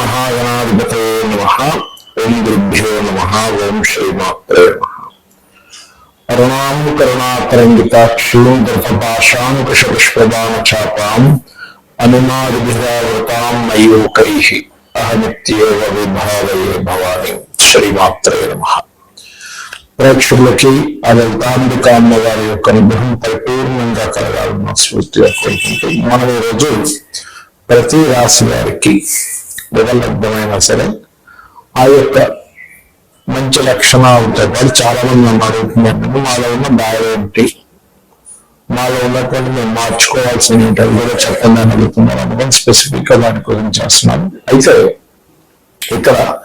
మహాగణాధిపతే నమ. ఓం గురుభ్యో నమ. ఓం శ్రీమాత్రే నమ. అరుణాం కరుణాతరంగితాక్షీం గర్భపాశాంకుశపుష్పదాన చాపాం అనుమాదిభిరావృతాం మయూకై అహమిత్యేవ విభావయే భవాని. శ్రీమాత్రే నమ. ప్రేక్షకులకి ఆ లలితాంబిక అమ్మవారి యొక్క అనుగ్రహం పరిపూర్ణంగా కలగాలని స్ఫూర్తిగా కోరుకుంటూ మనం ఈరోజు ప్రతి రాశి వారికి వివలబ్ధమైనా సరే ఆ యొక్క మంచి లక్షణాలతో పాటు చాలా మంది నన్ను మాలో ఉన్న బాధ ఏంటి? మాలో ఉన్నటువంటి మేము మార్చుకోవాల్సిన ఏంటి కూడా చెప్పండి అని అడుగుతున్నాను. అనుకుని స్పెసిఫిక్గా వాటి గురించి చేస్తున్నాను. అయితే ఇక్కడ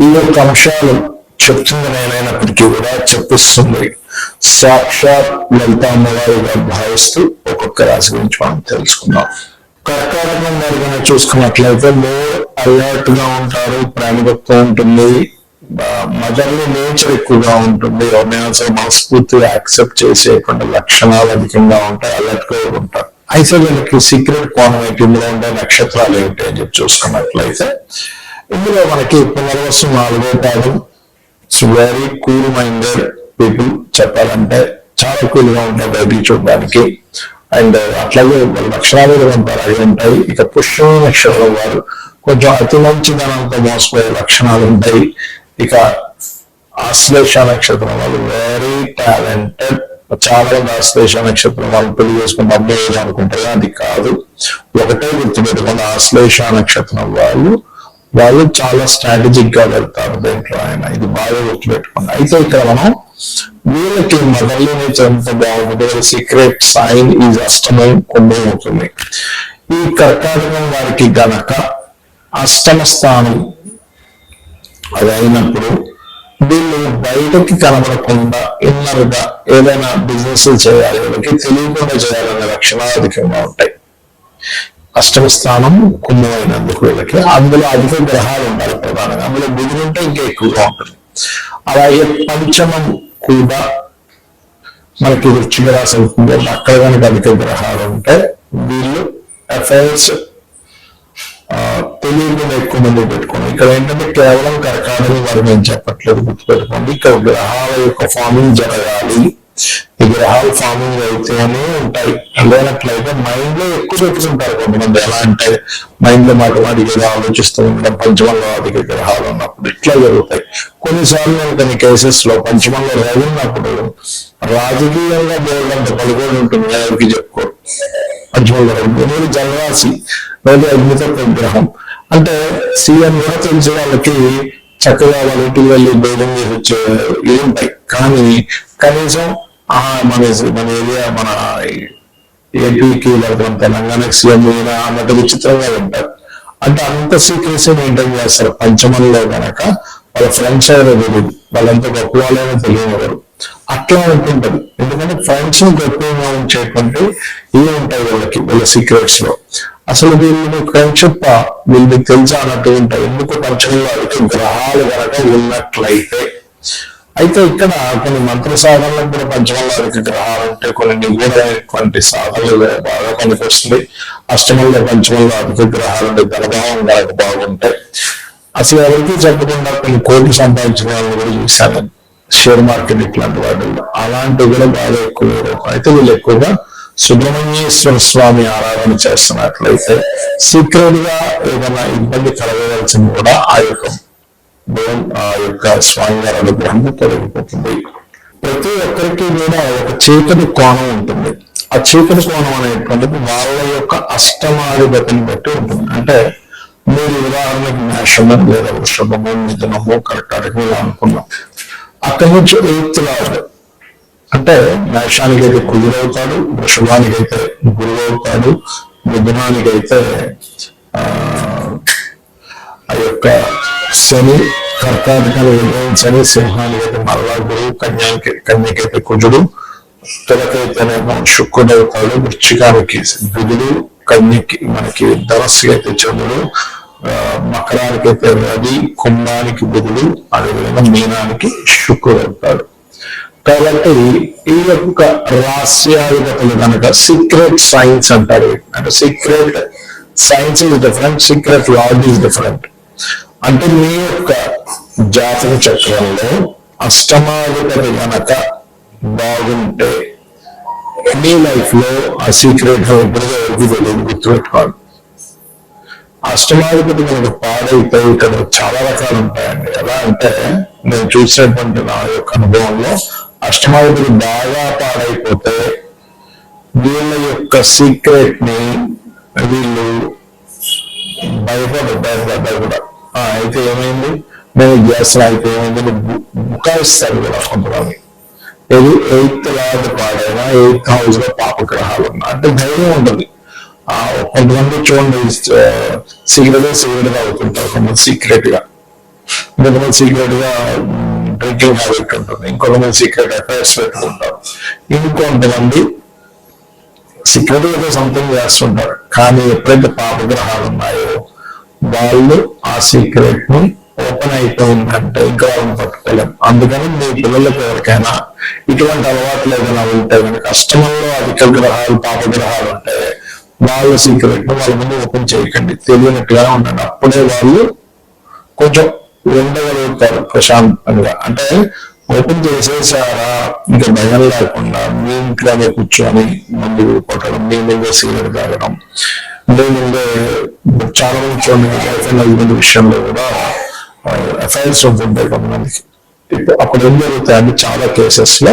ఈ యొక్క అంశాలు చెప్తుంది నేనైనప్పటికీ కూడా చెప్పిస్తుంది. సాక్షాత్ లలిత అమ్మవారిగా భావిస్తూ ఒక్కొక్క రాశి గురించి మనం తెలుసుకుందాం. కర్కాటకం వారు కనుక చూసుకున్నట్లయితే మోర్ అలర్ట్గా ఉంటారు ప్రాణభక్తం ఉంటుంది. మదర్లీ నేచర్ ఎక్కువగా ఉంటుంది. ఎవరైనా మనస్ఫూర్తిగా యాక్సెప్ట్ చేసేటువంటి లక్షణాలు అధికంగా ఉంటాయి. అలర్ట్గా ఉంటారు. అయితే వీళ్ళకి సీక్రెట్ కోణం ఏంటి ఇందులో ఉండే నక్షత్రాలు ఏమిటి అని చెప్పి చూసుకున్నట్లయితే ఇందులో మనకి పునర్వసు నాలుగో పాదం. It's very cool minded people చెప్పాలంటే చాలా కూల్గా ఉంటాయి బయటికి చూడడానికి. అండ్ అట్లాగే లక్షణాలు కూడా ఉంటారు అవి ఉంటాయి. ఇక పుష్ప నక్షత్రం వారు కొంచెం అతి మంచిదనంతో మోసపోయే లక్షణాలు ఉంటాయి. ఇక ఆశ్లేష నక్షత్రం వాళ్ళు వెరీ టాలెంటెడ్ చాలా మంది ఆశ్లేష నక్షత్రం వాళ్ళు పెళ్ళి చేసుకుని అబ్బాయి అనుకుంటారు అది కాదు. ఒకటే గుర్తుపెట్టుకుని ఆశ్లేష నక్షత్రం వాళ్ళు వాళ్ళు చాలా స్ట్రాటజిక్గా వెళ్తారు. దేంట్లో ఆయన ఇది బాగా గుర్తుపెట్టుకోండి. అయితే ఇక్కడ మనం వీళ్ళకి మదర్లో నేచర్ ఎంత బాగుంటుంది సీక్రెట్ సైన్ ఈజ్ అష్టమం కుంభం అవుతుంది ఈ కర్కాటకం వారికి గనక అష్టమ స్థానం అదైనప్పుడు వీళ్ళు బయటకి కనబడకుండా ఇన్నర్గా ఏదైనా బిజినెస్ చేయాలి వీళ్ళకి తెలియకుండా చేయాలనే లక్షణాలు అధికంగా ఉంటాయి. అష్టమ స్థానం కుంభమైనందుకు వీళ్ళకి అందులో అధిక గ్రహాలు ఉండాలి ప్రధానంగా. అందులో బుధుడు ఉంటే ఇంకా ఎక్కువగా ఉంటుంది. అలాగే పంచమం కూడా మనకి వృచ్చిక రాశి అవుతుంది అక్కడ కనుక అధిక గ్రహాలు ఉంటే వీళ్ళు అఫైర్స్ తెలియకుండా ఎక్కువ మంది పెట్టుకోండి. ఇక్కడ ఏంటంటే కేవలం కరకాలని వారు నేను చెప్పట్లేదు గుర్తుపెట్టుకోండి. ఇక్కడ గ్రహాల యొక్క ఫార్మింగ్ జరగాలి. ఈ గ్రహాలు ఫార్మింగ్ అయితేనే ఉంటాయి. లేనట్లయితే మైండ్లో ఎక్కువ పెట్టుకుంటారు కొంతమంది. ఎలా అంటే మైండ్లో మాట వాటికి ఆలోచిస్తూ ఉండడం పంచమంలో వాటికి గ్రహాలు ఉన్నప్పుడు ఇట్లా జరుగుతాయి. కొన్నిసార్లు నేను కొన్ని కేసెస్లో పంచమంలో రవి ఉన్నప్పుడు రాజకీయంగా బోర్డంత పలుకొని ఉంటుంది ఎవరికి చెప్పుకోరు పంచమంలో రవి జలరాశి లేదా అగ్నితో గ్రహం అంటే సీఎం కూడా తెలిసి వాళ్ళకి చక్కగా వాళ్ళ ఇంటికి వెళ్ళి భోజనం చేసి వచ్చే ఇవి ఉంటాయి. కానీ కనీసం మన మన ఏరియా మన ఏపీకి లేకపోతే తెలంగాణకి సీఎం అన్నట్టు విచిత్రంగా ఉంటారు. అంటే అంత సీక్రెసీ మెయింటైన్ చేస్తారు. పంచమంలో గనక వాళ్ళ ఫ్రెండ్స్ అయినా తెలియదు వాళ్ళంతా గొప్ప వాళ్ళైనా తెలియనివారు అట్లా ఉంటుంటది. ఎందుకంటే ఫ్రెండ్స్ని గొప్పగా ఉంచేటువంటి ఇవి ఉంటాయి వాళ్ళకి వాళ్ళ సీక్రెట్స్లో. అసలు వీళ్ళు ఫ్రెండ్షిప్ వీళ్ళు మీకు తెలుసా అన్నట్టు ఉంటాయి. ఎందుకు పంచంలో అయితే గ్రహాలు కనుక ఉన్నట్లయితే. అయితే ఇక్కడ కొన్ని మంత్ర సాధనలకు కూడా పంచమంలోకి గ్రహాలు ఉంటే కొన్ని నిగూఢమైనటువంటి సాధనలు బాగా పనికొస్తుంది. అష్టమంలో పంచమంలో అధిక గ్రహాలు ఉంటే గర్భావం కనుక బాగుంటాయి. అసలు ఎవరికి చెప్పకుండా కొన్ని కోట్లు సంపాదించిన వాళ్ళు కూడా చూశాను. షేర్ మార్కెట్ ఇట్లాంటి వాటిల్లో. అలాంటివి కూడా బాగా ఎక్కువ అయితే వీళ్ళు ఎక్కువగా సుబ్రహ్మణ్యేశ్వర స్వామి ఆరాధన చేస్తున్నట్లయితే సీక్రెట్గా ఏదైనా ఇబ్బంది కలగవలసింది కూడా ఆ యొక్క ఆ యొక్క స్వామి వారి అనుగ్రహం తొలగిపోతుంది ప్రతి ఒక్కరికి కూడా ఒక చీకటి కోణం ఉంటుంది. ఆ చీకటి కోణం అనేటువంటిది వాళ్ళ యొక్క అష్టమాధిపతిని బట్టి ఉంటుంది. అంటే మీరు ఉదాహరణకి మేషము లేదా వృషభము మిథునము కర్కాటకం ఇలా అనుకున్నాం. అక్కడి నుంచి ఎయిత్ అంటే మేషానికి అయితే కుదురవుతాడు వృషభానికి అయితే గురువు అవుతాడు మిథునానికి అయితే ఆ యొక్క శని కర్కాటకాలు శని సింహానికి అయితే మరలా గురువు కన్యాకి కన్యకైతే కుజుడు తులకైతేనేమో శుక్రుడు అవుతాడు వృచ్చికానికి బుధుడు కన్యకి మనకి ధనస్సు అయితే చంద్రుడు మకరానికి అయితే రవి కుంభానికి బుధుడు అదేవిధంగా మీనానికి శుక్రుడు అవుతాడు కాబట్టి ఈ యొక్క రహస్యాధిపతులు కనుక సీక్రెట్ సైన్స్ అంటారు. అంటే secret science is different secret lord is different అంటే మీ యొక్క జాతక చక్రంలో అష్టమాధిపతి గనక బాగుంటే మీ లైఫ్లో ఆ సీక్రెట్ ఎప్పుడో ఎవరికి తెలియదు గుర్తుపెట్టుకోవాలి. అష్టమాధిపతి మనకు పాడైతే ఇక్కడ చాలా రకాలు ఉంటాయండి. ఎలా అంటే నేను చూసినటువంటి నా యొక్క అనుభవంలో అష్టమాధిపతి బాగా పాడైపోతే వీళ్ళ యొక్క సీక్రెట్ని వీళ్ళు భయపడతారు భయపడ్డా కూడా అయితే ఏమైంది? మేము చేస్తున్నా అయితే ఏమైంది? బుకాయిస్తారు కూడా కొంతమంది ఇది ఎయిత్ లాడ్ పాడైనా ఎయిత్ హౌస్లో పాపగ్రహాలు ఉన్నా అంటే ధైర్యం ఉంటుంది. ఆ కొంతమంది చూడండి సీక్రెట్గా సీక్రెట్గా అవుతుంటారు కొంతమంది సీక్రెట్గా. ఇంకొంతమంది సీక్రెట్గా డ్రింకింగ్ హ్యాబిట్ ఉంటుంది. ఇంకొంతమంది సీక్రెట్ అఫైర్స్ పెట్టుకుంటారు. ఇంకొంతమంది సీక్రెట్గా సంథింగ్ చేస్తుంటారు. కానీ ఎప్పుడైతే పాపగ్రహాలు ఉన్నాయో వాళ్ళు ఆ సీక్రెట్ని ఓపెన్ అయిపోయిందంటే ఇంకా వాళ్ళని పట్టుకోలేం అందుకని మీ పిల్లలకు ఎవరికైనా ఇటువంటి అలవాట్లు ఏదైనా ఉంటే కనుక అష్టమంలో అధిక గ్రహాలు పాపగ్రహాలు ఉంటే వాళ్ళ సీక్రెట్ వాళ్ళ ముందు ఓపెన్ చేయకండి. తెలియనట్టుగా ఉండండి. అప్పుడే వాళ్ళు కొంచెం ఉండగలుగుతారు ప్రశాంతంగా. అంటే ఓపెన్ చేసేసారా? ఇంకా భయం లేకుండా మీ ఇంట్లోనే కూర్చొని మందు కొట్టడం మీ మీద సిగరెట్ తాగడం మీ చాలా మంది చూడండి వైఫ్ అండ్ హస్బెండ్ విషయంలో కూడా ఎఫ్ఐఆర్స్ ఉంటుంటాయి కొంతమందికి ఇప్పుడు అప్పుడు ఏం జరుగుతాయంటే చాలా కేసెస్లో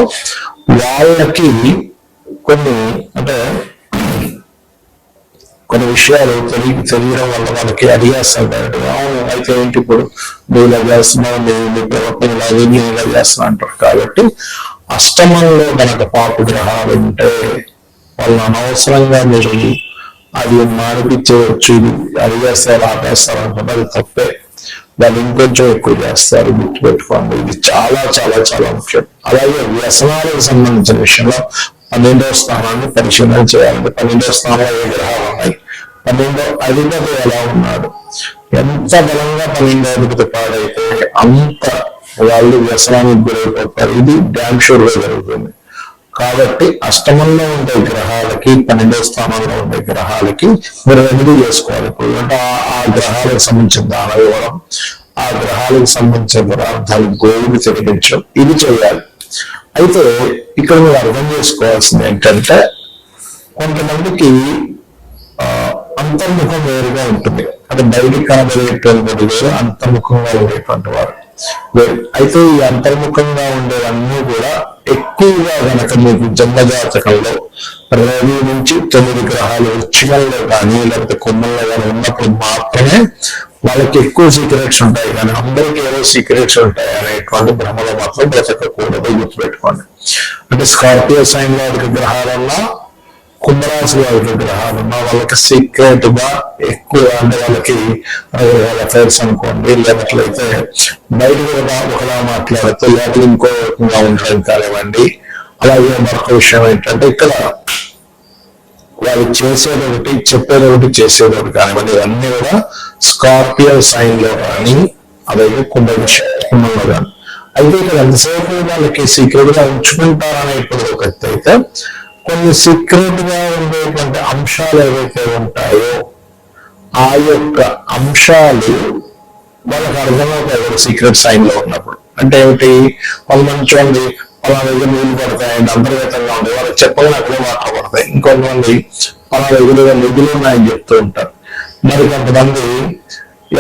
వాళ్ళకి కొన్ని అంటే కొన్ని విషయాలు తెలియ తెలియడం వల్ల వాళ్ళకి అడిగేస్తారు డైరెక్ట్ అవును అయితే ఏంటి ఇప్పుడు నువ్వు ఇలా చేస్తున్నావు నేను నీ ప్రవర్తన ఇలా ఏం నేను ఇలా చేస్తున్నా అంటారు. కాబట్టి అష్టమంలో కనుక పాపు గ్రహాలు ఉంటే వాళ్ళని అనవసరంగా మీరు అది మానిపించవచ్చు అది అడిగేస్తారు ఆపేస్తారు అనుకుంటే అది తప్పే. వాళ్ళు ఇంకొంచెం ఎక్కువ చేస్తారు గుర్తుపెట్టుకోండి. ఇది చాలా చాలా చాలా ముఖ్యం. అలాగే వ్యసనాలకు సంబంధించిన విషయంలో పన్నెండవ స్థానాన్ని పరిశీలన చేయాలంటే పన్నెండవ స్థానంలో ఏ గ్రహాలు ఉన్నాయి? పన్నెండో అధిపతి ఎలా ఉన్నాడు? ఎంత బలంగా పన్నెండో అధిపతి పాడైతే అంత వాళ్ళు వ్యసనానికి గురైపోతారు. ఇది డ్యామ్ షూర్గా జరుగుతుంది. కాబట్టి అష్టమంలో ఉండే గ్రహాలకి పన్నెండో స్థానంలో ఉండే గ్రహాలకి మీరు రెమెడీ చేసుకోవాలి. ఇప్పుడు అంటే ఆ- ఆ గ్రహాలకు సంబంధించిన దాన ఆ గ్రహాలకు సంబంధించిన పదార్థాలు గోవులు తినిపించడం ఇది చేయాలి. అయితే ఇక్కడ మీరు అర్థం చేసుకోవాల్సింది ఏంటంటే కొంతమందికి ఆ, అంతర్ముఖం వేరుగా ఉంటుంది. అంటే బయటికి కనబడేటువంటి వేరు అంతర్ముఖంగా ఉండేటువంటి వారు. అయితే ఈ అంతర్ముఖంగా ఉండేవన్నీ కూడా ఎక్కువగా గనక మీకు జన్మజాతకంలో రవి నుంచి తొమ్మిది గ్రహాలు వృచ్చికల్లో కానీ లేకపోతే కొమ్మల్లో కానీ ఉన్నప్పుడు మాత్రమే వాళ్ళకి ఎక్కువ సీక్రెట్స్ ఉంటాయి. కానీ అందరికీ ఏదో సీక్రెట్స్ ఉంటాయి అనేటువంటి భ్రమలో మాత్రం బ్రతకకూడదు గుర్తుపెట్టుకోండి. అంటే స్కార్పియో సైన్లో గ్రహాలల్లో కుంభరాశి వారికి గ్రహాలు ఉన్న వాళ్ళకి సీక్రెట్గా ఎక్కువ అంటే వాళ్ళకి వాళ్ళ అఫైర్స్ అనుకోండి లేనట్లయితే బయట కూడా ఒకలా మాట్లాడితే లోపల ఇంకో రకంగా ఉండడం కానివ్వండి. అలాగే మరొక విషయం ఏంటంటే ఇక్కడ వాళ్ళు చేసేది ఒకటి చెప్పేది ఒకటి చేసేది ఒకటి కానివ్వండి. ఇవన్నీ కూడా స్కార్పియో సైన్లో కానీ అలాగే కుంభ కుంభంలో కానీ. అయితే ఇక్కడ ఎంతసేపు వాళ్ళకి సీక్రెట్గా ఉంచుకుంటారనేటువంటి ఒక అయితే కొన్ని సీక్రెట్గా ఉండేటువంటి అంశాలు ఏవైతే ఉంటాయో ఆ యొక్క అంశాలు వాళ్ళకి అర్థమవుతాయి సీక్రెట్ సైన్లో ఉన్నప్పుడు. అంటే ఏమిటి? వాళ్ళు చూడండి పలానా దగ్గర నీళ్ళు పడతాయండి అంతర్గతంగా ఉంటాయి వాళ్ళకి చెప్పగానే అక్కడే వాటర్ పడతాయి ఇంకొంతమంది పలానా దగ్గర నిధులు ఉన్నాయని చెప్తూ ఉంటారు. మరి కొంతమంది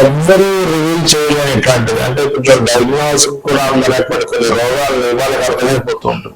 ఎవ్వరూ రివీల్ చేయలేనటువంటిది అంటే కొంచెం డయాగ్నోస్ కూడా అందలేకపోతే కొన్ని రోగాలు వాళ్ళకి అర్థమైపోతూ ఉంటుంది.